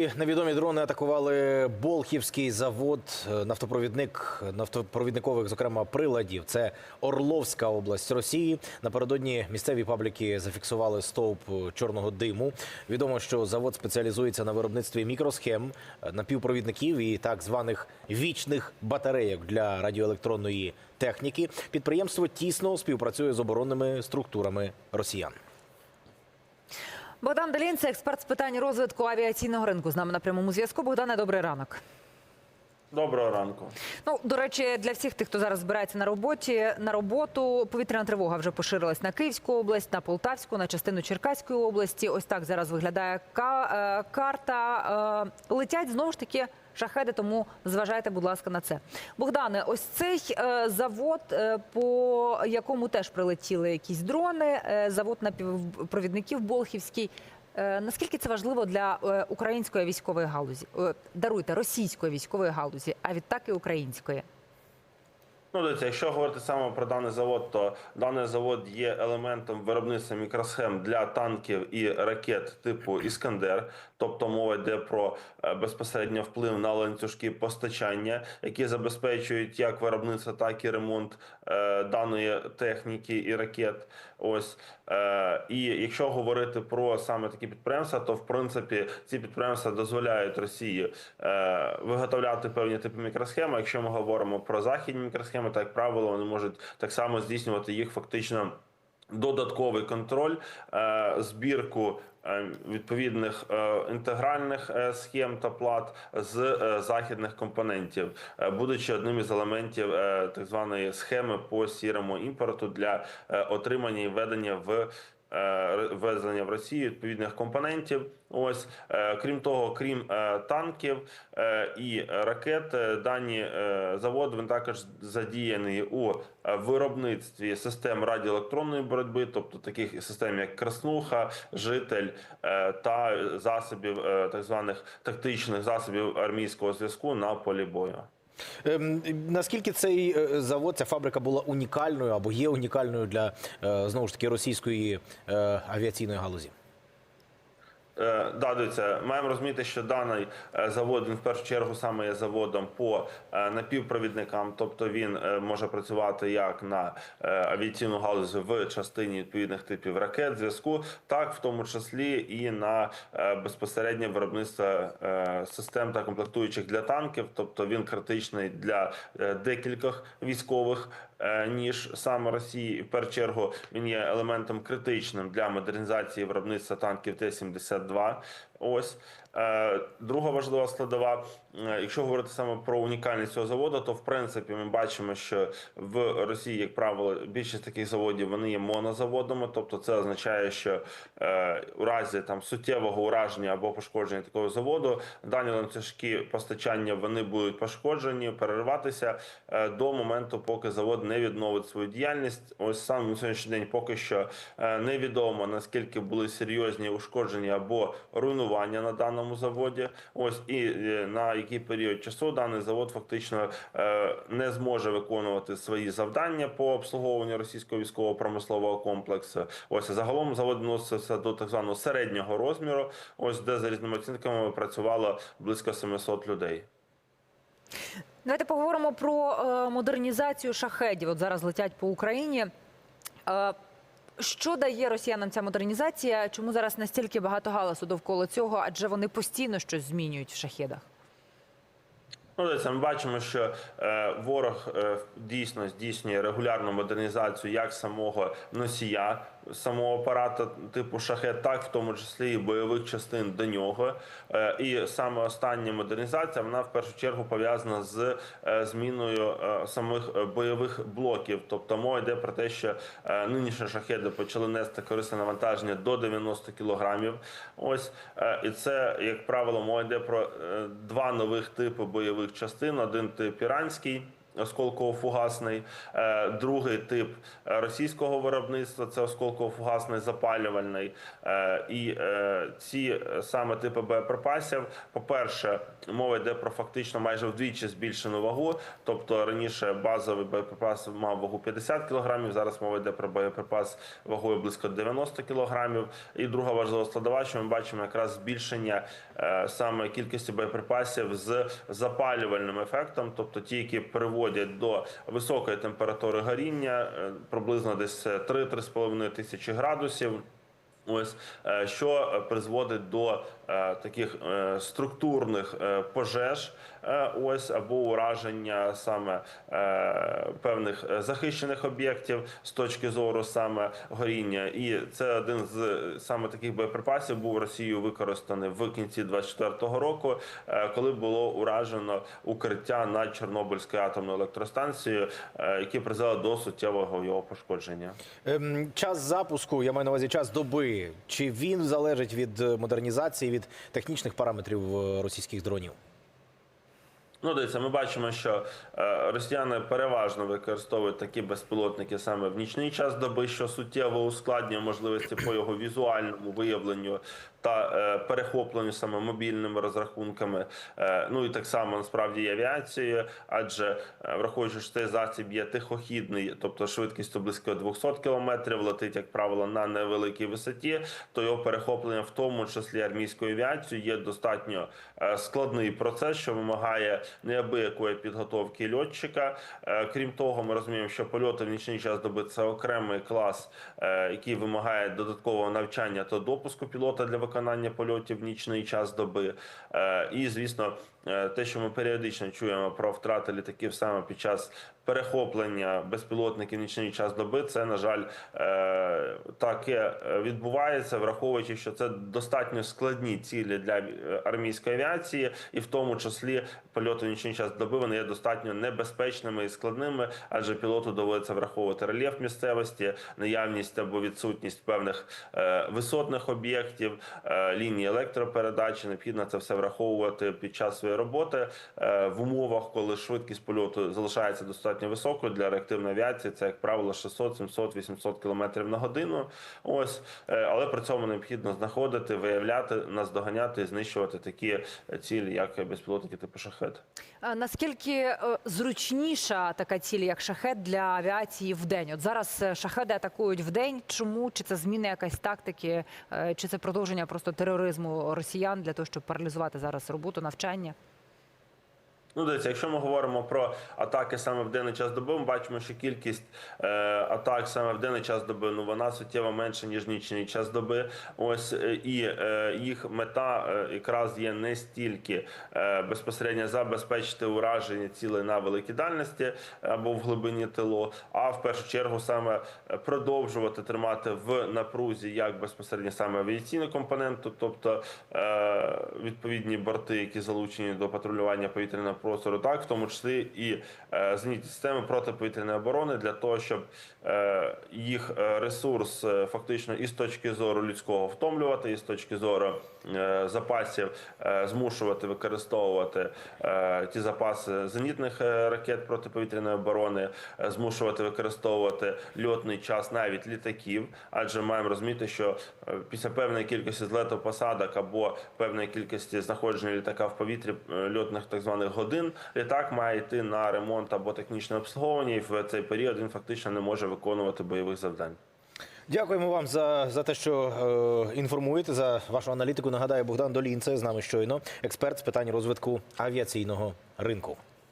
Невідомі дрони атакували Болхівський завод е, нафтопровідник нафтопровідникових, зокрема приладів. Це Орловська область Росії. Напередодні місцеві пабліки зафіксували стовп е, чорного диму. Відомо, що завод спеціалізується на виробництві мікросхем, е, напівпровідників і так званих вічних батарейок для радіоелектронної техніки. Підприємство тісно співпрацює з оборонними структурами росіян. Богдан Делінце, експерт з питань розвитку авіаційного ринку, з нами на прямому зв'язку. Богдане, добрий ранок. Доброго ранку. Ну до речі, для всіх тих, хто зараз збирається на роботі на роботу, повітряна тривога вже поширилась на Київську область, на Полтавську, на частину Черкаської області. Ось так зараз виглядає е, карта. Е, Летять знову ж таки шахеди, тому зважайте, будь ласка, на це. Богдане, ось цей е, завод, е, по якому теж прилетіли якісь дрони, е, завод напівпровідників Болхівський. Наскільки це важливо для української військової галузі? Даруйте російської військової галузі, а відтак і української. Ну, дивіться, якщо говорити саме про даний завод, то даний завод є елементом виробництва мікросхем для танків і ракет типу Іскандер. Тобто мова йде про е, безпосередньо вплив на ланцюжки постачання, які забезпечують як виробництво, так і ремонт е, даної техніки і ракет. Ось е, і якщо говорити про саме такі підприємства, то в принципі ці підприємства дозволяють Росії е, виготовляти певні типи мікросхем. А Якщо ми говоримо про західні мікросхеми, то як правило вони можуть так само здійснювати їх фактично. Додатковий контроль, е, збірку е, відповідних е, інтегральних схем та плат з західних компонентів, будучи одним із елементів так званої схеми по сірому імпорту для отримання і введення в ввезення в Росію відповідних компонентів. Ось е, крім того, крім е, танків е, і ракет, е, дані е, завод він також задіяний у е, виробництві систем радіоелектронної боротьби, тобто таких систем як Краснуха, Житель е, та засобів е, так званих тактичних засобів армійського зв'язку на полі бою. Ем, Наскільки цей е, завод, ця фабрика була унікальною або є унікальною для е, знову ж таки російської е, авіаційної галузі? Е, Да, дивіться, маємо розуміти, що даний е, завод він в першу чергу саме є заводом по е, напівпровідникам, тобто він може працювати як на авіаційну галузь в частині відповідних типів ракет, зв'язку, так в тому числі і на безпосереднє виробництво систем та комплектуючих для танків, тобто він критичний для декількох військових ніж саме Росії. В першу чергу він є елементом критичним для модернізації виробництва танків Т-72. 52 Ось Е, друга важлива складова. е, Якщо говорити саме про унікальність цього заводу, то в принципі ми бачимо, що в Росії, як правило, більшість таких заводів вони є монозаводами, тобто це означає, що е, у разі там суттєвого ураження або пошкодження такого заводу дані ланцюжки постачання вони будуть пошкоджені, перериватися до моменту, поки завод не відновить свою діяльність. Ось саме на сьогоднішній день поки що невідомо наскільки були серйозні ушкодження або руйнування на даному заводі. Ось і е, на який період часу даний завод фактично е, не зможе виконувати свої завдання по обслуговуванню російського військово-промислового комплексу. Ось загалом завод відносився до так званого середнього розміру. Ось де за різними оцінками працювало близько 700 людей. Давайте поговоримо про е, модернізацію шахедів. От зараз летять по Україні. Що дає росіянам ця модернізація? Чому зараз настільки багато галасу довкола цього? Адже вони постійно щось змінюють в шахедах. Ну, дивіться, ми бачимо, що е, ворог е, дійсно здійснює регулярну модернізацію як самого носія, самого апарата типу шахет, так в тому числі і бойових частин до нього. Е, і саме остання модернізація вона в першу чергу пов'язана з е, зміною е, самих бойових блоків. Тобто мова йде про те, що нинішні шахеди почали нести корисне навантаження до 90 кілограмів. Ось і це, як правило, мова йде про два нових типи бойових частин: один тип іранський. Осколково-фугасний. Е, Другий тип е, російського виробництва це осколково-фугасний запалювальний. Е, І ці саме типи боєприпасів, по-перше, мова йде про фактично майже вдвічі збільшену вагу. Тобто раніше базовий боєприпас мав вагу 50 кг, зараз мова йде про боєприпас вагою близько 90 кг. І друга важлива складова, що ми бачимо якраз збільшення саме кількості боєприпасів з запалювальним ефектом, тобто ті, які приводять до високої температури горіння, е, приблизно десь 3-3,5 тисячі градусів. Ось е, що е, призводить до таких е, структурних е, пожеж, е, ось або ураження саме е, певних е, захищених об'єктів з точки зору саме горіння. І це один з е, саме таких боєприпасів був Росією використаний в кінці 24-го року, е, коли було уражено укриття над Чорнобильською атомною електростанцією, е, яке призвело до суттєвого його пошкодження. Ем, Час запуску, я маю на увазі час доби. Чи він залежить від е, модернізації, від технічних параметрів е, російських дронів? Ну, дивіться, ми бачимо, що е, росіяни переважно використовують такі безпілотники саме в нічний час доби, що суттєво ускладнює можливості по його візуальному виявленню та е, перехопленню саме мобільними розрахунками. Е, ну і так само насправді і авіацією, адже е, враховуючи, що цей засіб є тихохідний, тобто швидкістю близько 200 км, летить, як правило, на невеликій висоті, то його перехоплення, в тому числі армійською авіацією, є достатньо складний процес, що вимагає неабиякої підготовки льотчика. Крім того, ми розуміємо, що польоти в нічний час доби це окремий клас, який вимагає додаткового навчання та допуску пілота для виконання польотів в нічний час доби. Е, І, звісно, те, що ми періодично чуємо про втрати літаків саме під час перехоплення безпілотників нічний час доби, це на жаль е, таке е, відбувається, враховуючи, що це достатньо складні цілі для е, армійської авіації, і в тому числі польоти нічний час доби вони є достатньо небезпечними і складними, адже пілоту доводиться враховувати рельєф місцевості, наявність або відсутність певних е, висотних об'єктів, е, лінії електропередачі. Необхідно це все враховувати під час своєї роботи е, в умовах, коли швидкість польоту залишається достатньо високою для реактивної авіації. Це як правило 600, 700, 800 км на годину. Ось Е, але при цьому необхідно знаходити, виявляти, наздоганяти і знищувати такі цілі, як безпілотники типу шахет. Наскільки е, зручніша така ціль, як шахет для авіації в день? От зараз шахеди атакують в день. Чому чи це зміна якась тактики, чи це продовження просто тероризму росіян для того, щоб паралізувати зараз роботу, навчання? Ну, дивіться, якщо ми говоримо про атаки саме в денний час доби, ми бачимо, що кількість е, атак саме в денний час доби ну вона суттєво менша ніж нічний час доби. Ось е, і е, їх мета е, якраз є не стільки е, безпосередньо забезпечити ураження цілей на великій дальності або в глибині тилу, а в першу чергу саме продовжувати тримати в напрузі як безпосередньо саме авіаційну компоненту, тобто е, відповідні борти, які залучені до патрулювання повітряного простору, так в тому числі і е, зенітні системи протиповітряної оборони для того, щоб е, їх е, ресурс е, фактично і з точки зору людського втомлювати, і з точки зору е, запасів е, змушувати використовувати е, ті запаси зенітних е, ракет протиповітряної оборони, е, змушувати використовувати льотний час навіть літаків, адже маємо розуміти, що е, після певної кількості злетів посадок або певної кількості знаходження літака в повітрі льотних так званих годин, літак має йти на ремонт або технічне обслуговування, і в цей період він фактично не може виконувати бойових завдань. Дякуємо вам за, за те, що е, інформуєте за вашу аналітику. Нагадаю, Богдан Долінце з нами щойно, експерт з питань розвитку авіаційного ринку.